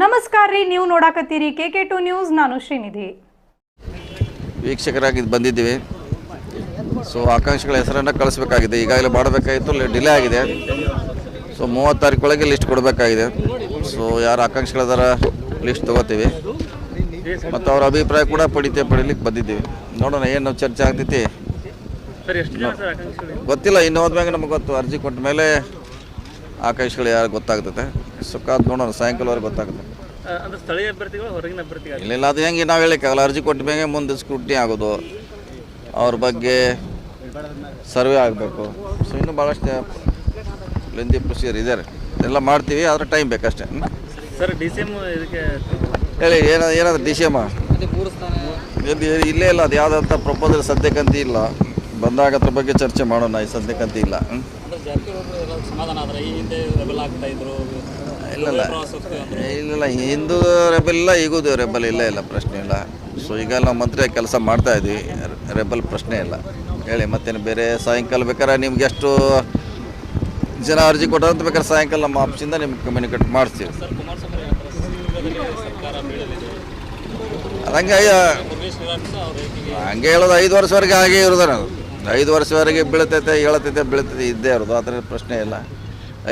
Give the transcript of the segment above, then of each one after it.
ನಮಸ್ಕಾರ ರೀ ನೀವು ನೋಡಾಕತ್ತೀರಿ ಕೆ ಕೆ ಟು ನ್ಯೂಸ್ ನಾನು ಶ್ರೀನಿಧಿ. ವೀಕ್ಷಕರಾಗಿ ಬಂದಿದ್ದೀವಿ. ಸೊ ಆಕಾಂಕ್ಷಿಗಳ ಹೆಸರನ್ನು ಕಳಿಸ್ಬೇಕಾಗಿದೆ. ಈಗಾಗಲೇ ಮಾಡಬೇಕಾಗಿತ್ತು ಡಿಲೇ ಆಗಿದೆ. ಸೊ ಮೂವತ್ತು ತಾರೀಕೊಳಗೆ ಲಿಸ್ಟ್ ಕೊಡಬೇಕಾಗಿದೆ. ಸೊ ಯಾರು ಆಕಾಂಕ್ಷಿಗಳದಾರ ಲಿಸ್ಟ್ ತೊಗೋತೀವಿ. ಮತ್ತು ಅವ್ರ ಅಭಿಪ್ರಾಯ ಕೂಡ ಪಡಿತೇ ಪಡಿಲಿಕ್ಕೆ ಬಂದಿದ್ದೀವಿ. ನೋಡೋಣ ಏನು ಚರ್ಚೆ ಆಗ್ತೈತಿ. ಗೊತ್ತಿಲ್ಲ ಇನ್ನು ಹೋದ್ಮ್ಯಾಗ ನಮ್ಗೆ ಗೊತ್ತು. ಅರ್ಜಿ ಕೊಟ್ಟ ಮೇಲೆ ಆಕಾಂಕ್ಷಿಗಳು ಯಾರು ಗೊತ್ತಾಗ್ತದೆ. ಸುಖ ಅದು ನೋಡೋಣ ಸಾಯಂಕಾಲವರೆಗೆ ಗೊತ್ತಾಗುತ್ತೆ. ಅಂದ್ರೆ ಸ್ಥಳೀಯ ಅಭ್ಯರ್ಥಿಗಳು ಹೊರಗಿನ ಅಭ್ಯರ್ಥಿಗಳು ಇಲ್ಲ ಇಲ್ಲ ಅದು ಹೆಂಗೆ ನಾವು ಹೇಳಿಕ್ಕಾಗಲ್ಲ ಅರ್ಜಿ ಕೊಟ್ಟ ಮೇಲೆ ಮುಂದೆ ಸ್ಕ್ರೂಟ್ನಿ ಆಗೋದು. ಅವ್ರ ಬಗ್ಗೆ ಸರ್ವೆ ಆಗಬೇಕು. ಸೊ ಇನ್ನೂ ಭಾಳಷ್ಟು ಲೆಂದಿ ಪ್ರೊಸೀಜರ್ ಇದ್ದಾರೆ ಎಲ್ಲ ಮಾಡ್ತೀವಿ ಆದರೆ ಟೈಮ್ ಬೇಕಷ್ಟೇ? ಸರ್ ಡಿ ಸಿ ಎಂ ಇದಕ್ಕೆ ಹೇಳಿ ಏನ ಏನಾದ್ರು ಡಿ ಸಿ ಎಂ ಇಲ್ಲೇ ಇಲ್ಲ ಅದು ಯಾವುದಂತ ಪ್ರಪೋಸಲ್ ಸದ್ಯಕ್ಕಂತ ಇಲ್ಲ. ಬಂದಾಗ ಅದ್ರ ಬಗ್ಗೆ ಚರ್ಚೆ ಮಾಡೋಣ ಈ ಸದ್ಯಕ್ಕಂತ ಇಲ್ಲ. ಇಲ್ಲ ಇಲ್ಲ. ಇಲ್ಲ ಹಿಂದೂ ರೆಬಲ್ ಇಲ್ಲ ಈಗೂ ರೆಬಲ್ ಇಲ್ಲ ಇಲ್ಲ. ಪ್ರಶ್ನೆ ಇಲ್ಲ. ಸೊ ಈಗ ನಾವು ಮಂತ್ರಿ ಕೆಲಸ ಮಾಡ್ತಾ ಇದ್ವಿ. ರೆಬಲ್ ಪ್ರಶ್ನೆ ಇಲ್ಲ. ಹೇಳಿ ಮತ್ತೇನು ಬೇರೆ ಸಾಯಂಕಾಲ ಬೇಕಾದ್ರೆ ನಿಮ್ಗೆ ಎಷ್ಟು ಜನ ಅರ್ಜಿ ಕೊಟ್ಟಂತ ಬೇಕಾದ್ರೆ ಸಾಯಂಕಾಲ ನಮ್ಮ ಆಫೀಸಿಂದ ನಿಮ್ಗೆ ಕಮ್ಯುನಿಕೇಟ್ ಮಾಡ್ತೀವಿ ಹಂಗೆ ಹಂಗೆ ಹೇಳೋದು ಐದು ವರ್ಷವರೆಗೆ ಹಾಗೆ ಇರೋದು ನಾವು ಐದು ವರ್ಷವರೆಗೆ ಬೀಳ್ತೈತೆ ಹೇಳತೈತೆ ಬೀಳ್ತೈತೆ ಇದ್ದೇ ಇರೋದು. ಆ ಥರ ಪ್ರಶ್ನೆ ಇಲ್ಲ.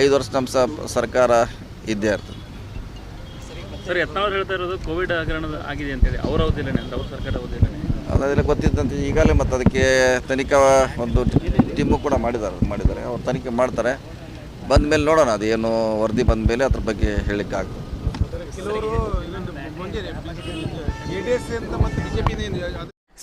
ಐದು ವರ್ಷ ನಮ್ಮ ಸರ್ಕಾರ ಇದ್ದೇ ಇರ್ತದೆ. ಸರ್ ಹೇಳ್ತಾ ಇರೋದು ಕೋವಿಡ್ ಹಗರಣ ಆಗಿದೆ ಅಂತೇಳಿ. ಅವ್ರ ಅವ್ರ ಸರ್ಕಾರ ಅದೆಲ್ಲ ಗೊತ್ತಿದ್ದಂತೆ. ಈಗಾಗಲೇ ಮತ್ತು ಅದಕ್ಕೆ ತನಿಖಾ ಒಂದು ಟೀಮು ಕೂಡ ಮಾಡಿದ್ದಾರೆ ಮಾಡಿದ್ದಾರೆ. ಅವ್ರು ತನಿಖೆ ಮಾಡ್ತಾರೆ. ಬಂದ ಮೇಲೆ ನೋಡೋಣ ಅದೇನು ವರದಿ ಬಂದ ಮೇಲೆ ಅದ್ರ ಬಗ್ಗೆ ಹೇಳಲಿಕ್ಕಾಗ್ತದೆ. ಕೆಲವರು